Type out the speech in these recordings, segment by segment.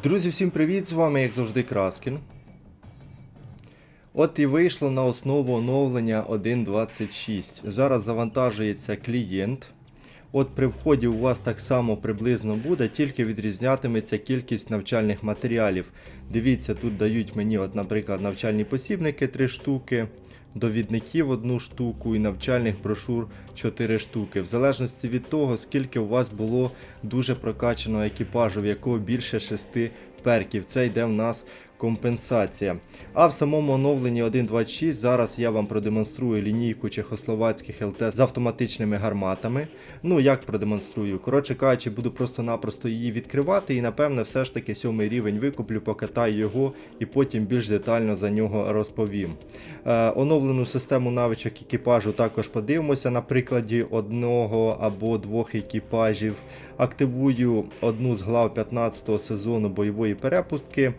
Друзі, всім привіт! З вами, як завжди, Краскін. От і вийшло на основу оновлення 1.26. Зараз завантажується клієнт. От при вході у вас так само приблизно буде, тільки відрізнятиметься кількість навчальних матеріалів. Дивіться, тут дають мені, от, наприклад, навчальні посібники 3 штуки, довідників 1 штуку і навчальних брошур 4 штуки. В залежності від того, скільки у вас було дуже прокачаного екіпажу, в якого більше 6 перків. Це йде в нас компенсація. А в самому оновленні 1.26 зараз я вам продемонструю лінійку чехословацьких ЛТ з автоматичними гарматами. Ну, як продемонструю? Коротше кажучи, буду просто-напросто її відкривати і, напевне, все ж таки сьомий рівень викуплю, покатаю його і потім більш детально за нього розповім. Е, оновлену систему навичок екіпажу також подивимося на прикладі одного або двох екіпажів. Активую одну з глав 15-го сезону бойової перепустки,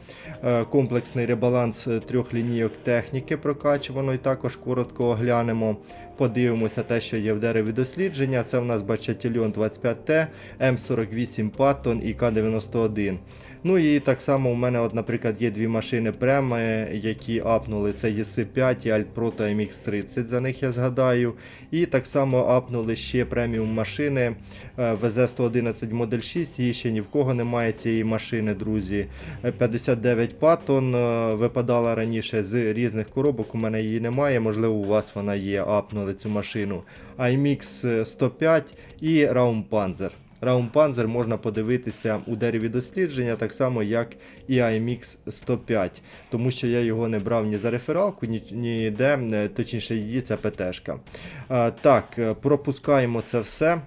е, комплексний ребаланс е, трьох лінійок техніки прокачувано і також коротко оглянемо. Подивимося те, що є в дереві дослідження. Це в нас Бачатільон 25Т, М48 Паттон і К91. Ну і так само у мене, от, наприклад, є дві машини преми, які апнули. Це ЄС5 і Альтпро та MX30, за них я згадаю. І так само апнули ще преміум машини е, ВЗ-111 Модель 6, її ще ні в кого немає цієї машини, друзі. Е, 59 Паттон е, випадала раніше з різних коробок, у мене її немає, можливо, у вас вона є, апнули цю машину. IMX 105 і Raumpanzer. Раумпанзер можна подивитися у дереві дослідження, так само як і IMX 105, тому що я його не брав ні за рефералку, ні, ніде, е, точніше її це ПТшка. А, так, е, пропускаємо це все.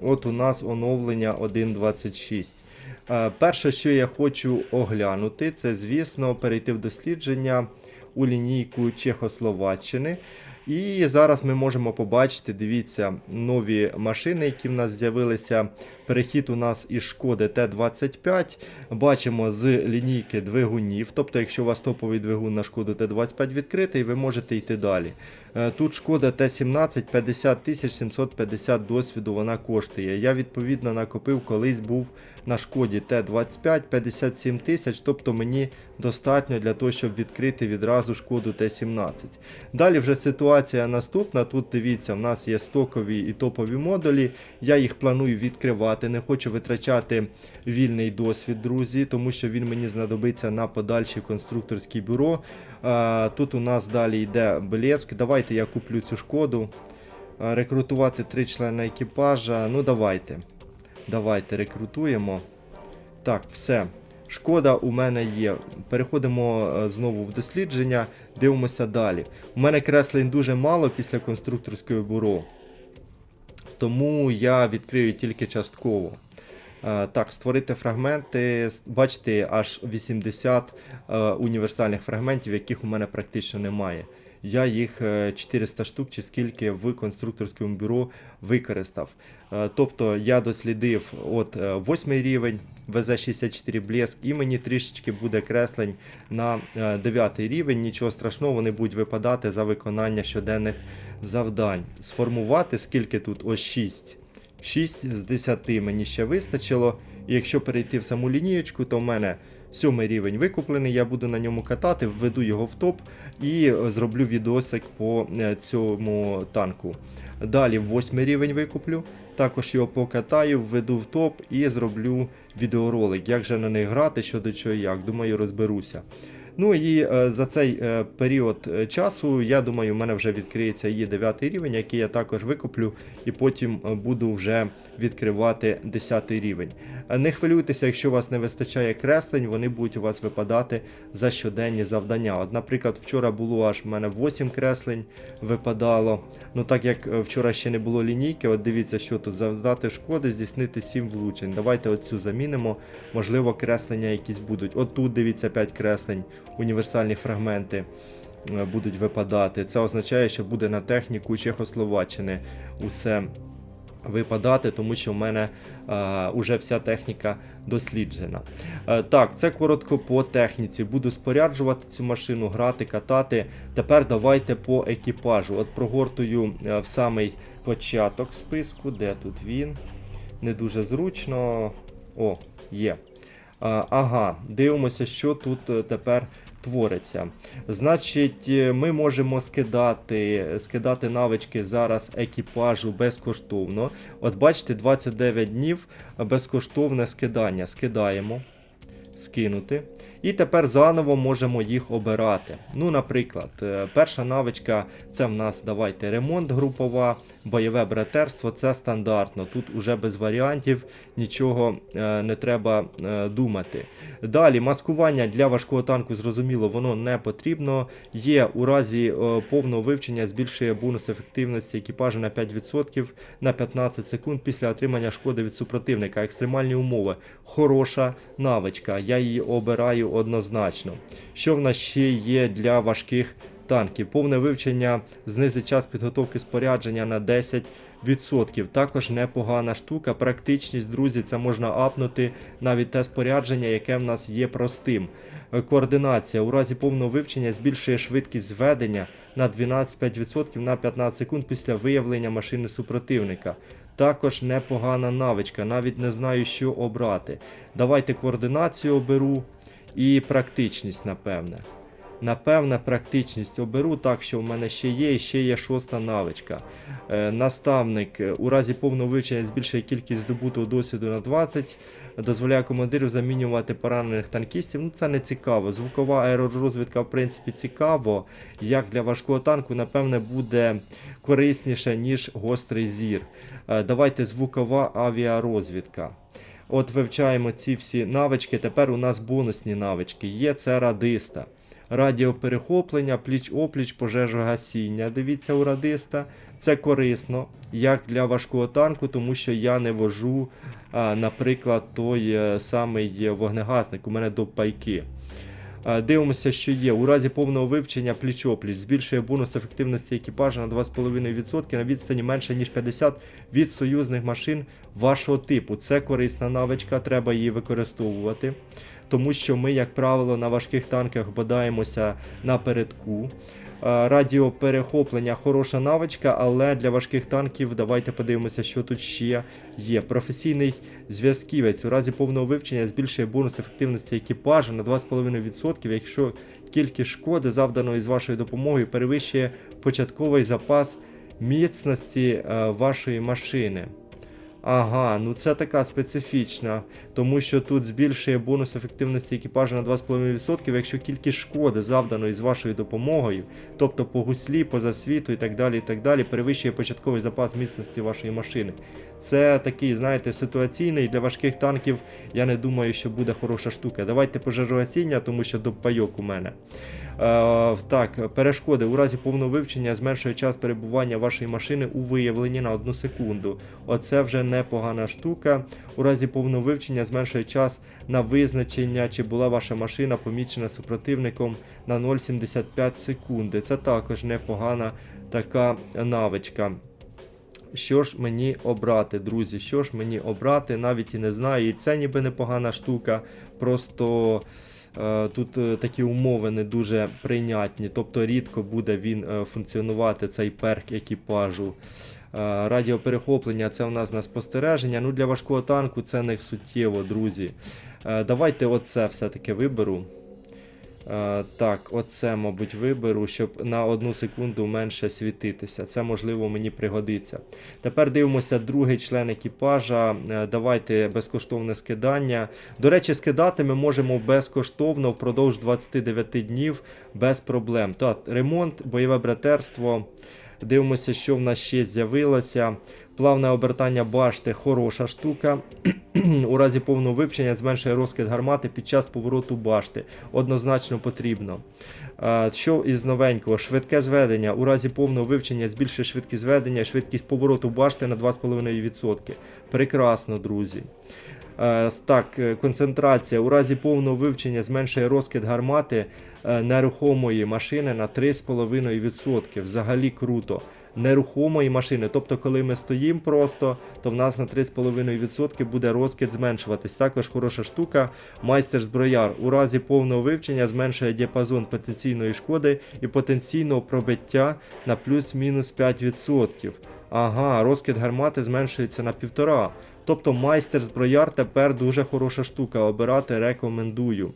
От у нас оновлення 1.26. Е, Перше, що я хочу оглянути, це, звісно, перейти в дослідження у лінійку Чехословаччини. І зараз ми можемо побачити, дивіться, нові машини, які в нас з'явилися. Перехід у нас із шкоди Т-25. Бачимо з лінійки двигунів. Тобто, якщо у вас топовий двигун на шкоду Т-25 відкритий, ви можете йти далі. Е, Тут шкода Т-17 50 750 досвіду вона коштує. Я відповідно накопив, колись був на шкоді Т-25 57 тисяч, тобто мені достатньо для того, щоб відкрити відразу шкоду Т-17. Далі вже ситуація наступна. Тут дивіться, в нас є стокові і топові модулі. Я їх планую відкривати. Не хочу витрачати вільний досвід, друзі, тому що він мені знадобиться на подальші конструкторські бюро. Тут у нас далі йде блеск. Давайте я куплю цю шкоду. Рекрутувати три члени екіпажа. Ну давайте. Давайте рекрутуємо. Так, все. Шкода у мене є. Переходимо е, знову в дослідження, дивимося далі. У мене креслень дуже мало після конструкторського бюро. Тому я відкрию тільки частково. Е, Так, створити фрагменти. Бачите, аж 80 е, універсальних фрагментів, яких у мене практично немає. Я їх е, 400 штук чи скільки в конструкторському бюро використав. Е, Тобто я дослідив от 8 рівень ВЗ-64 Блеск, і мені трішечки буде креслень на 9 рівень. Нічого страшного, вони будуть випадати за виконання щоденних завдань. Сформувати скільки тут? Ось 6. 6 з 10 мені ще вистачило. І якщо перейти в саму лінієчку, то в мене сьомий рівень викуплений, я буду на ньому катати, введу його в топ і е, зроблю відосик по е, цьому танку. Далі восьмий рівень викуплю, також його покатаю, введу в топ і зроблю відеоролик, як же на них грати, що до чого і як. Думаю, розберуся. Ну і е, за цей період часу, я думаю, у мене вже відкриється її 9 рівень, який я також викуплю, і потім буду вже відкривати 10 рівень. Не хвилюйтеся, якщо у вас не вистачає креслень, вони будуть у вас випадати за щоденні завдання. От, наприклад, вчора було аж в мене 8 креслень випадало. Ну так як е, вчора ще не було лінійки, от дивіться, що тут завдати шкоди, здійснити 7 влучень. Давайте оцю замінимо. Можливо, креслення якісь будуть. От тут дивіться 5 креслень, універсальні фрагменти е, будуть випадати. Це означає, що буде на техніку Чехословаччини усе випадати, тому що в мене е, уже вся техніка досліджена. Е, так, це коротко по техніці. Буду споряджувати цю машину, грати, катати. Тепер давайте по екіпажу. От прогортую е, в самий початок списку. Де тут він? Не дуже зручно. О, є. А, ага, дивимося, що тут е, тепер твориться. Значить, е, ми можемо скидати, скидати навички зараз екіпажу безкоштовно. От бачите, 29 днів безкоштовне скидання. Скидаємо. Скинути. І тепер заново можемо їх обирати. Ну, наприклад, е, перша навичка це в нас давайте ремонт групова, бойове братерство це стандартно. Тут уже без варіантів нічого е, не треба е, думати. Далі, маскування для важкого танку, зрозуміло, воно не потрібно. Є у разі повного вивчення збільшує бонус ефективності екіпажу на 5% на 15 секунд після отримання шкоди від супротивника. Екстремальні умови. Хороша навичка. Я її обираю однозначно. Що в нас ще є для важких танків? Повне вивчення знизить час підготовки спорядження на 10%. Також непогана штука. Практичність, друзі, це можна апнути навіть те спорядження, яке в нас є простим. Координація у разі повного вивчення збільшує швидкість зведення на 12-5% на 15 секунд після виявлення машини супротивника. Також непогана навичка, навіть не знаю, що обрати. Давайте координацію оберу і практичність, напевне. Напевне, практичність оберу, так що в мене ще є, і ще є шоста навичка. Е, наставник е, у разі повного вивчення збільшує кількість здобутого досвіду на 20, дозволяє командиру замінювати поранених танкістів. Ну це не цікаво. Звукова аеророзвідка, в принципі, цікаво. Як для важкого танку, напевне, буде корисніше, ніж гострий зір. Е, Давайте звукова авіарозвідка. От вивчаємо ці всі навички. Тепер у нас бонусні навички. Є це радиста. Радіоперехоплення, пліч-опліч, пожежогасіння. Дивіться у радиста. Це корисно, як для важкого танку, тому що я не вожу, наприклад, той е, самий вогнегасник. У мене до пайки. Е, Дивимося, що є. У разі повного вивчення пліч-опліч збільшує бонус ефективності екіпажа на 2,5% на відстані менше, ніж 50 від союзних машин вашого типу. Це корисна навичка, треба її використовувати. Тому що ми, як правило, на важких танках бодаємося напередку. Е, Радіоперехоплення хороша навичка, але для важких танків давайте подивимося, що тут ще є. Професійний зв'язківець у разі повного вивчення збільшує бонус ефективності екіпажу на 2,5%, якщо кількість шкоди, завданої з вашою допомогою, перевищує початковий запас міцності е, вашої машини. Ага, ну це така специфічна, тому що тут збільшує бонус ефективності екіпажу на 2,5%, якщо кількість шкоди, завданої з вашою допомогою, тобто по гуслі, по засвіту і так далі, і так далі, перевищує початковий запас міцності вашої машини. Це такий, знаєте, ситуаційний для важких танків. Я не думаю, що буде хороша штука. Давайте пожежогасіння, тому що допайок у мене. Е, так, перешкоди у разі повного вивчення зменшує час перебування вашої машини у виявленні на 1 секунду. Оце вже непогана штука. У разі повного вивчення зменшує час на визначення, чи була ваша машина помічена супротивником на 0,75 секунди. Це також непогана така навичка. Що ж мені обрати, друзі? Що ж мені обрати? Навіть і не знаю. І це ніби непогана штука. Просто тут е, такі умови не дуже прийнятні. Тобто рідко буде він е, функціонувати, цей перк екіпажу. Е, радіоперехоплення це у нас на спостереження. Ну для важкого танку це не суттєво, друзі. Е, давайте оце все-таки виберу. Е, так, оце, мабуть, виберу, щоб на одну секунду менше світитися. Це можливо мені пригодиться. Тепер дивимося другий член екіпажа. Е, Давайте безкоштовне скидання. До речі, скидати ми можемо безкоштовно впродовж 29 днів без проблем. Так, ремонт, бойове братерство. Дивимося, що в нас ще з'явилося. Плавне обертання башти хороша штука. У разі повного вивчення зменшує розкид гармати під час повороту башти. Однозначно потрібно. Що із новенького? Швидке зведення. У разі повного вивчення збільшує швидкість зведення, швидкість повороту башти на 2,5%. Прекрасно, друзі. Так, е, концентрація. У разі повного вивчення зменшує розкид гармати нерухомої машини на 3,5%. Взагалі круто. Нерухомої машини. Тобто, коли ми стоїмо просто, то в нас на 3,5% буде розкид зменшуватись. Також хороша штука. Майстер зброяр. У разі повного вивчення зменшує діапазон потенційної шкоди і потенційного пробиття на плюс-мінус 5%. Ага, розкид гармати зменшується на 1,5%. Тобто майстер зброяр тепер дуже хороша штука. Обирати рекомендую.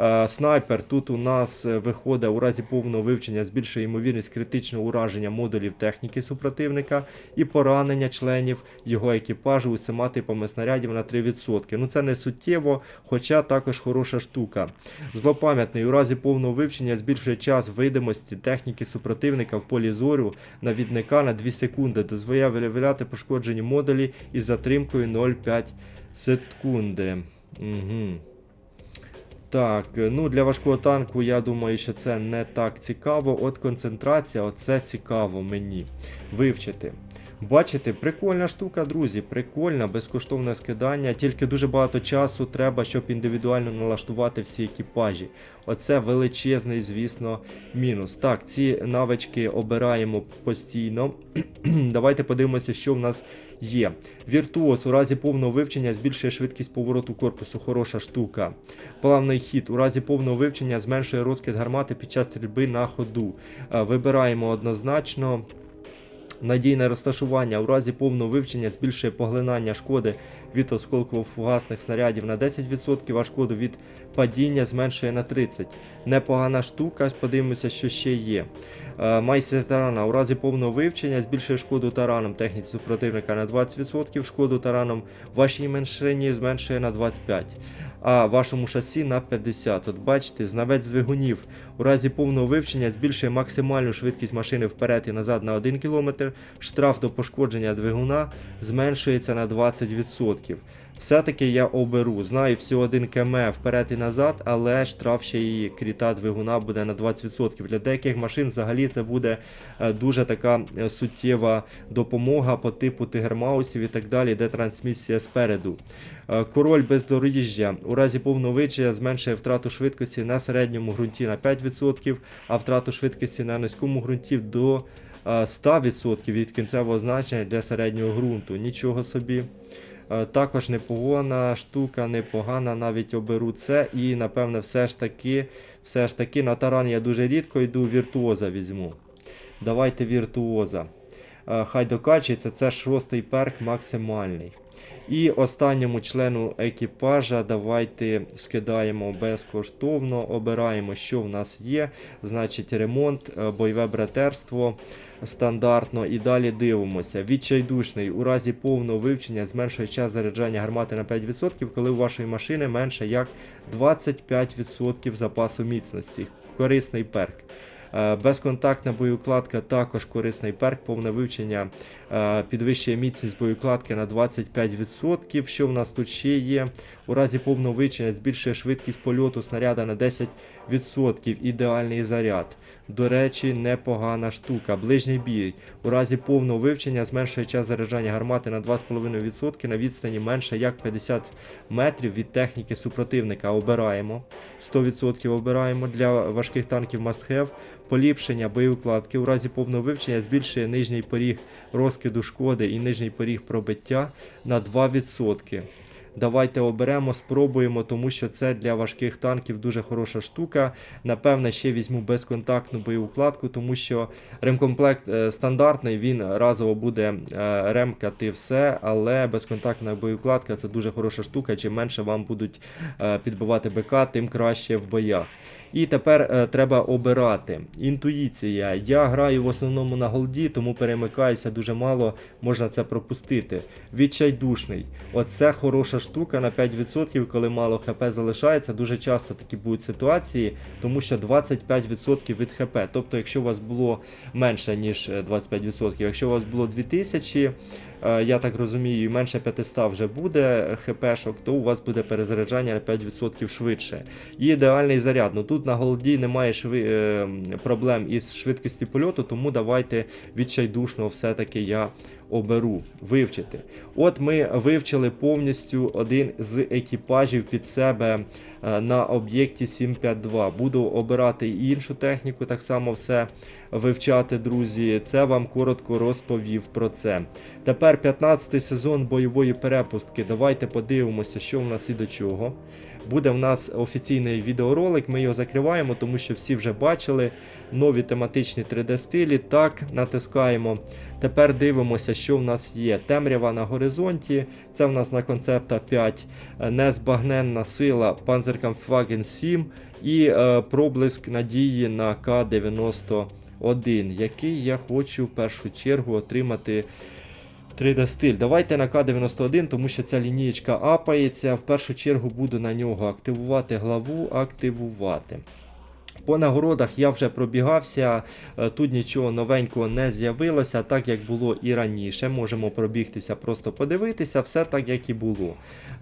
Е, снайпер тут у нас е, виходить у разі повного вивчення збільшує ймовірність критичного ураження модулів техніки супротивника і поранення членів його екіпажу усіма типами снарядів на 3%. Ну це не суттєво, хоча також хороша штука. Злопам'ятний у разі повного вивчення збільшує час видимості техніки супротивника в полі зору навідника на 2 секунди, дозволяє виявляти пошкоджені модулі із затримкою 0,5 секунди. Угу. Так, ну для важкого танку я думаю, що це не так цікаво. От концентрація, оце цікаво мені вивчити. Бачите, прикольна штука, друзі, прикольна, безкоштовне скидання. Тільки дуже багато часу треба, щоб індивідуально налаштувати всі екіпажі. Оце величезний, звісно, мінус. Так, ці навички обираємо постійно. Давайте подивимося, що в нас є. Віртуоз у разі повного вивчення збільшує швидкість повороту корпусу. Хороша штука. Плавний хід у разі повного вивчення зменшує розкид гармати під час стрільби на ходу. Е, Вибираємо однозначно. Надійне розташування у разі повного вивчення збільшує поглинання шкоди від осколково-фугасних снарядів на 10%, а шкоду від падіння зменшує на 30%. Непогана штука, подивимося, що ще є. Е, Майстер тарана у разі повного вивчення збільшує шкоду тараном техніці супротивника на 20%, шкоду тараном вашій меншині зменшує на 25%. А вашому шасі на 50. От бачите, знавець двигунів у разі повного вивчення збільшує максимальну швидкість машини вперед і назад на 1 км. Штраф до пошкодження двигуна зменшується на 20%. Все-таки я оберу. Знаю всього 1 км вперед і назад, але штраф ще і кріта двигуна буде на 20%. Для деяких машин взагалі це буде е, дуже така е, суттєва допомога по типу тигермаусів і так далі, де трансмісія спереду. Е, Король бездоріжжя у разі повного вичення зменшує втрату швидкості на середньому ґрунті на 5%, а втрату швидкості на низькому ґрунті до е, 100% від кінцевого значення для середнього ґрунту. Нічого собі. Е, Також непогана штука, непогана, навіть оберу це. І напевне, все ж таки, все ж таки на таран я дуже рідко йду, віртуоза візьму. Давайте віртуоза. Е, Хай докачується, це шостий перк максимальний. І останньому члену екіпажа давайте скидаємо безкоштовно, обираємо, що в нас є. Значить, ремонт, е, бойове братерство стандартно. І далі дивимося. Відчайдушний у разі повного вивчення зменшує час заряджання гармати на 5%, коли у вашої машини менше як 25% запасу міцності. Корисний перк. Е, Безконтактна боєукладка також корисний перк, повне вивчення е, підвищує міцність боєукладки на 25%. Що в нас тут ще є? У разі повного вивчення збільшує швидкість польоту снаряда на 10%. Ідеальний заряд. До речі, непогана штука. Ближній бій. У разі повного вивчення зменшує час заряджання гармати на 2,5% на відстані менше як 50 метрів від техніки супротивника. Обираємо. 100% обираємо для важких танків must have. Поліпшення боєукладки у разі повного вивчення збільшує нижній поріг розкиду шкоди і нижній поріг пробиття на 2%. Давайте оберемо, спробуємо, тому що це для важких танків дуже хороша штука. Напевне, ще візьму безконтактну боєукладку, тому що ремкомплект е, стандартний, він разово буде е, ремкати все, але безконтактна боєукладка це дуже хороша штука. Чим менше вам будуть е, підбивати БК, тим краще в боях. І тепер треба обирати. Інтуїція. Я граю в основному на голді, тому перемикаюся дуже мало, можна це пропустити. Відчайдушний. Оце хороша штука на 5%, коли мало ХП залишається. Дуже часто такі будуть ситуації, тому що 25% від ХП. Тобто, якщо у вас було менше, ніж е, 25%, якщо у вас було 2000. е, Я так розумію, менше 500 вже буде хпшок, то у вас буде перезаряджання на 5% швидше. І ідеальний заряд. Ну тут на голді немає шви... е, проблем із швидкістю польоту, тому давайте відчайдушно все-таки я оберу вивчити. От ми вивчили повністю один з екіпажів під себе е, на об'єкті 752. Буду обирати і іншу техніку, так само все вивчати, друзі. Це вам коротко розповів про це. Тепер 15-й сезон бойової перепустки. Давайте подивимося, що в нас і до чого. Буде в нас офіційний відеоролик. Ми його закриваємо, тому що всі вже бачили нові тематичні 3D стилі. Так, натискаємо. Тепер дивимося, що в нас є. Темрява на горизонті. Це в нас на концепта 5. е, Незбагненна сила Panzerkampfwagen 7 і е, проблиск надії на К-91, який я хочу в першу чергу отримати 3D стиль. Давайте на К91, тому що ця лінієчка апається. В першу чергу буду на нього активувати главу, активувати. По нагородах я вже пробігався, е, тут нічого новенького не з'явилося, так як було і раніше. Можемо пробігтися, просто подивитися, все так як і було.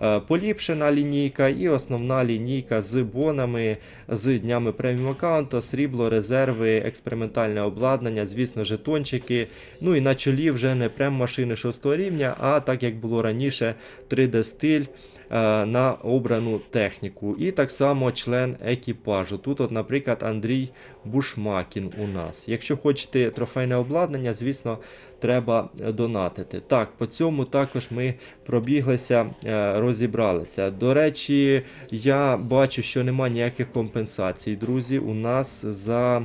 Е, Поліпшена лінійка і основна лінійка з бонами, з днями преміум аккаунту, срібло, резерви, експериментальне обладнання, звісно, жетончики. Ну і на чолі вже не прем машини 6 рівня, а так як було раніше, 3D стиль е, на обрану техніку. І так само член екіпажу. Тут, от, наприклад, Андрій Бушмакін у нас. Якщо хочете трофейне обладнання, звісно, треба е, донатити. Так, по цьому також ми пробіглися, е, розібралися. До речі, я бачу, що немає ніяких компенсацій, друзі, у нас за.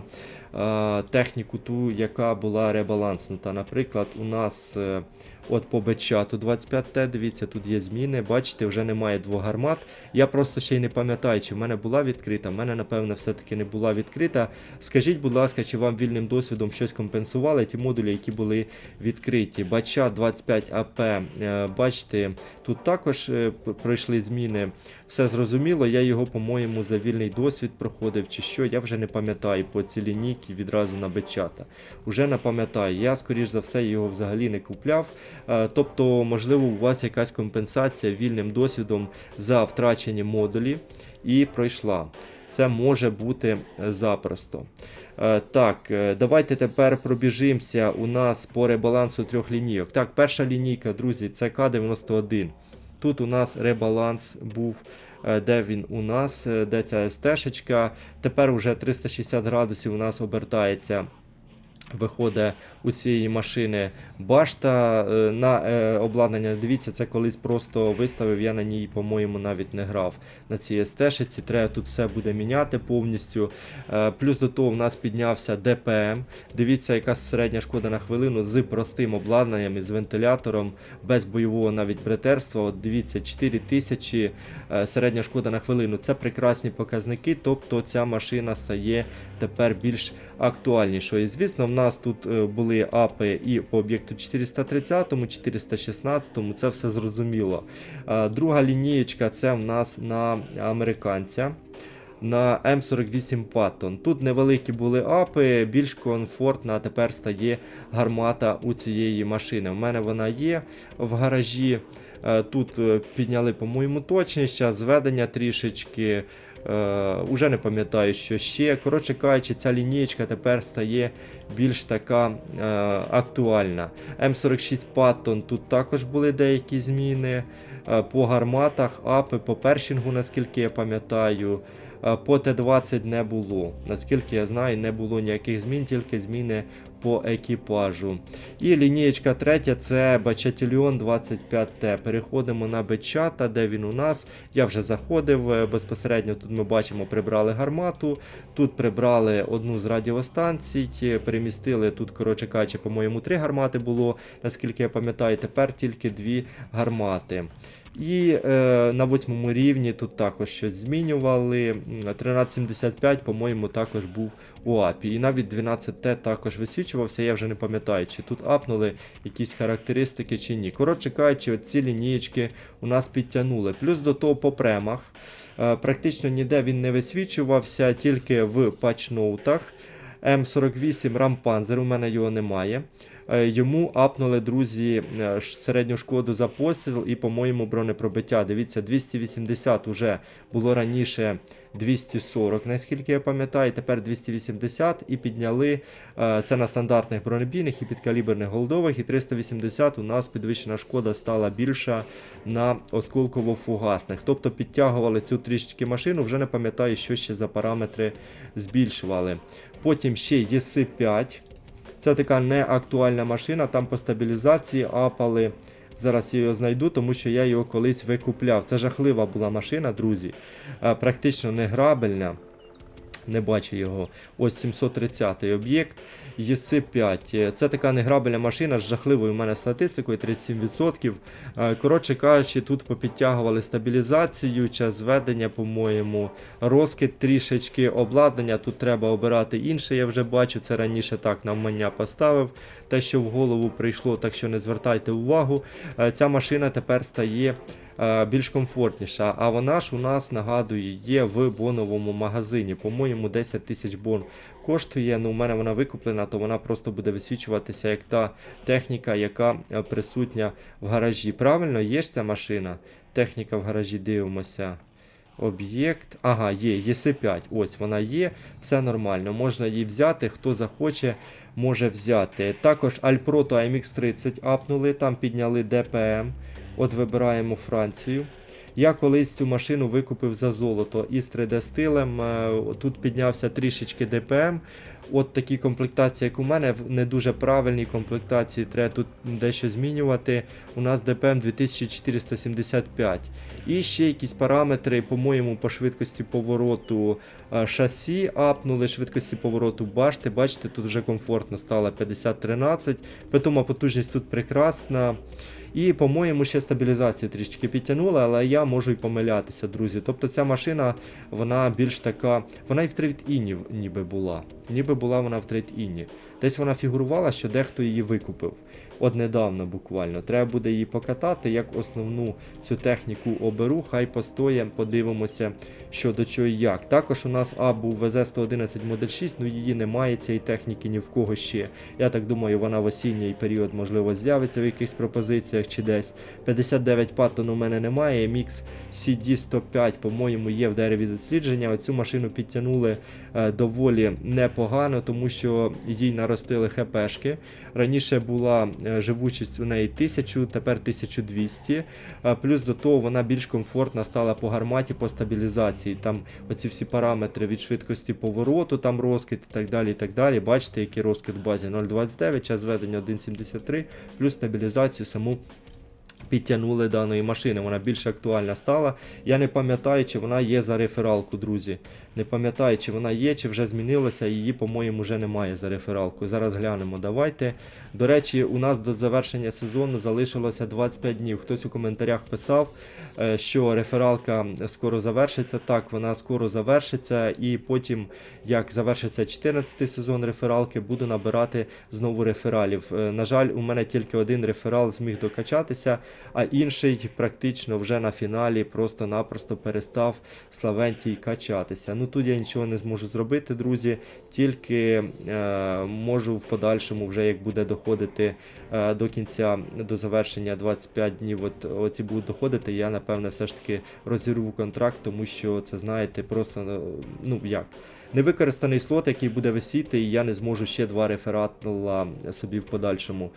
е, Техніку ту, яка була ребаланснута. Наприклад, у нас е, от по бечату 25Т, дивіться, тут є зміни. Бачите, вже немає двох гармат. Я просто ще й не пам'ятаю, чи в мене була відкрита. В мене, напевно, все-таки не була відкрита. Скажіть, будь ласка, чи вам вільним досвідом щось компенсували ті модулі, які були відкриті? Бача 25 АП. е, Бачите, тут також е, пройшли зміни. Все зрозуміло, я його, по-моєму, за вільний досвід проходив чи що, я вже не пам'ятаю по цій лінійці відразу на бечата. Уже не пам'ятаю. Я, скоріш за все, його взагалі не купляв. Е, Тобто, можливо, у вас якась компенсація вільним досвідом за втрачені модулі і пройшла. Це може бути е, запросто. Е, Так, давайте тепер пробіжимося у нас по ребалансу трьох лінійок. Так, перша лінійка, друзі, це К91. Тут у нас ребаланс був. Де він у нас, де ця СТ-шечка. Тепер уже 360 градусів у нас обертається виходить у цієї машини башта е, на е, обладнання. Дивіться, це колись просто виставив. Я на ній, по-моєму, навіть не грав на цій стежці. Треба тут все буде міняти повністю. Е, плюс до того в нас піднявся ДПМ. Дивіться, яка середня шкода на хвилину з простим обладнанням, і з вентилятором, без бойового навіть бретерства. От дивіться, 4000 е, середня шкода на хвилину. Це прекрасні показники. Тобто ця машина стає тепер більш актуальнішою. І звісно, нас тут е, були апи і по об'єкту 430, 416, це все зрозуміло. Е, Друга лінієчка це в нас на американця. На М48 Patton. Тут невеликі були апи, більш комфортна тепер стає гармата у цієї машини. У мене вона є в гаражі. Е, Тут підняли, по-моєму, точність, зведення трішечки. Е, уже не пам'ятаю, що ще. Коротше кажучи, ця лінієчка тепер стає більш така е, актуальна. М46 Patton, тут також були деякі зміни. Е, по гарматах, апи, по першінгу, наскільки я пам'ятаю. Е, По Т-20 не було. Наскільки я знаю, не було ніяких змін, тільки зміни по екіпажу. І лінієчка третя це Бачатільйон 25Т. Переходимо на Бечата, де він у нас. Я вже заходив е, безпосередньо. Тут ми бачимо, прибрали гармату. Тут прибрали одну з радіостанцій, перемістили тут, коротше кажучи, по-моєму, три гармати було, наскільки я пам'ятаю, тепер тільки дві гармати. І е, на восьмому рівні тут також щось змінювали. 1375, по-моєму, також був у апі. І навіть 12Т також висвічувався. Я вже не пам'ятаю, чи тут апнули якісь характеристики чи ні. Коротше кажучи, ці лінієчки у нас підтягнули. Плюс до того по премах. Е, практично ніде він не висвічувався, тільки в патчноутах. М48 Рампанзер, у мене його немає. Е, Йому апнули, друзі, е, середню шкоду за постріл і, по-моєму, бронепробиття. Дивіться, 280 уже було раніше 240, наскільки я пам'ятаю, тепер 280 і підняли е, це на стандартних бронебійних і підкаліберних голдових. І 380 у нас підвищена шкода стала більша на осколково-фугасних. Тобто підтягували цю трішечки машину, вже не пам'ятаю, що ще за параметри збільшували. Потім ще ЄС5. Це така неактуальна машина, там по стабілізації апали Зараз я його знайду, тому що я його колись викупляв. Це жахлива була машина, друзі. Е, Практично неграбельна. Не бачу його. Ось 730 об'єкт. єс 5 Це така неграбельна машина з жахливою у мене статистикою 37%. Е, Коротше кажучи, тут попідтягували стабілізацію, час зведення, по-моєму, розкид трішечки, обладнання. Тут треба обирати інше, я вже бачу. Це раніше так навмання поставив. Те, що в голову прийшло, так що не звертайте увагу. Е, Ця машина тепер стає е, більш комфортніша. А вона ж у нас нагадую є в боновому магазині. По-моєму, 10 тисяч бон коштує. Ну, у мене вона викуплена, то вона просто буде висвічуватися як та техніка, яка е, присутня в гаражі. Правильно, є ж ця машина? Техніка в гаражі, дивимося. Об'єкт. Ага, є, ЄС5. Ось вона є, все нормально. Можна її взяти. Хто захоче, може взяти. Також Alpro та MX30 апнули, там підняли DPM. От вибираємо Францію. Я колись цю машину викупив за золото із 3D стилем. е, Тут піднявся трішечки DPM. От такі комплектації, як у мене, в не дуже правильні комплектації, треба тут дещо змінювати. У нас DPM 2475. І ще якісь параметри, по-моєму, по швидкості повороту е, шасі апнули, швидкості повороту башти. Бачите, тут вже комфортно стало 50-13. Питома потужність тут прекрасна. І, по-моєму, ще стабілізацію трішки підтягнула, але я можу й помилятися, друзі. Тобто ця машина, вона більш така. Вона і в трейд-іні ніби була. Ніби була вона в трейд-іні. Десь вона фігурувала, що дехто її викупив. От недавно буквально. Треба буде її покатати, як основну цю техніку оберу, хай постоє, подивимося, що до чого і як. Також у нас А був ВЗ-111 Модель 6, ну її немає, цієї техніки ні в кого ще. Я так думаю, вона в осінній період, можливо, з'явиться в якихось пропозиціях чи десь. 59 паттон у мене немає. MX CD105, по-моєму, є в дереві дослідження. Оцю машину підтягнули е, доволі непогано, тому що їй наростили ХПшки. Раніше була живучість у неї 1000, тепер 1200. Е, Плюс до того вона більш комфортна стала по гарматі, по стабілізації. Там оці всі параметри від швидкості повороту, там розкид і так далі. і так далі. Бачите, який розкид в базі 0,29, час зведення 1,73, плюс стабілізацію саму підтягнули даної машини. Вона більш актуальна стала. Я не пам'ятаю, чи вона є за рефералку, друзі. Не пам'ятаю, чи вона є, чи вже змінилася. Її, по-моєму, вже немає за рефералку. Зараз глянемо. Давайте. До речі, у нас до завершення сезону залишилося 25 днів. Хтось у коментарях писав, е, що рефералка скоро завершиться. Так, вона скоро завершиться, і потім, як завершиться 14 сезон рефералки, буду набирати знову рефералів. Е, На жаль, у мене тільки один реферал зміг докачатися, а інший практично вже на фіналі просто-напросто перестав Славентій качатися. Ну тут я нічого не зможу зробити, друзі. Тільки е, можу в подальшому, вже як буде доходити е, до кінця, до завершення 25 днів, от оці будуть доходити, я напевне все ж таки розірву контракт, тому що це знаєте, просто е, ну як. Невикористаний слот, який буде висіти, і я не зможу ще два реферала собі в подальшому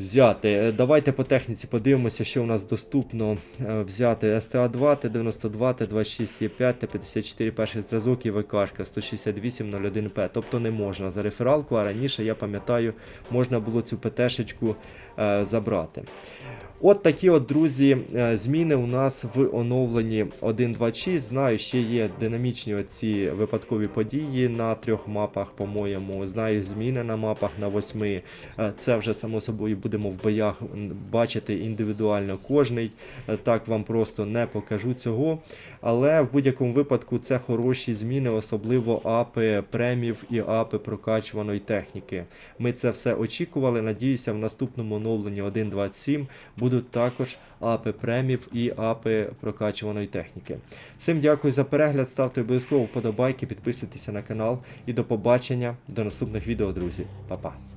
взяти. Е, Давайте по техніці подивимося, що у нас доступно е, взяти СТА-2, Т-92, Т-26, Е5, Т-54 перший зразок і ВКшка 16801П. Тобто не можна за рефералку, а раніше, я пам'ятаю, можна було цю ПТ-шечку забрати. От такі от, друзі, е, зміни у нас в оновленні 1.26. Знаю, ще є динамічні оці випадкові події на трьох мапах, по-моєму. Знаю зміни на мапах на восьми. Е, Це вже само собою будемо в боях бачити індивідуально кожний. Е, Так вам просто не покажу цього. Але в будь-якому випадку це хороші зміни, особливо апи премів і апи прокачуваної техніки. Ми це все очікували. Надіюся, в наступному оновленні 1.27 будуть також апи премів і апи прокачуваної техніки. Всім дякую за перегляд, ставте обов'язково вподобайки, підписуйтеся на канал і до побачення до наступних відео, друзі. Па-па.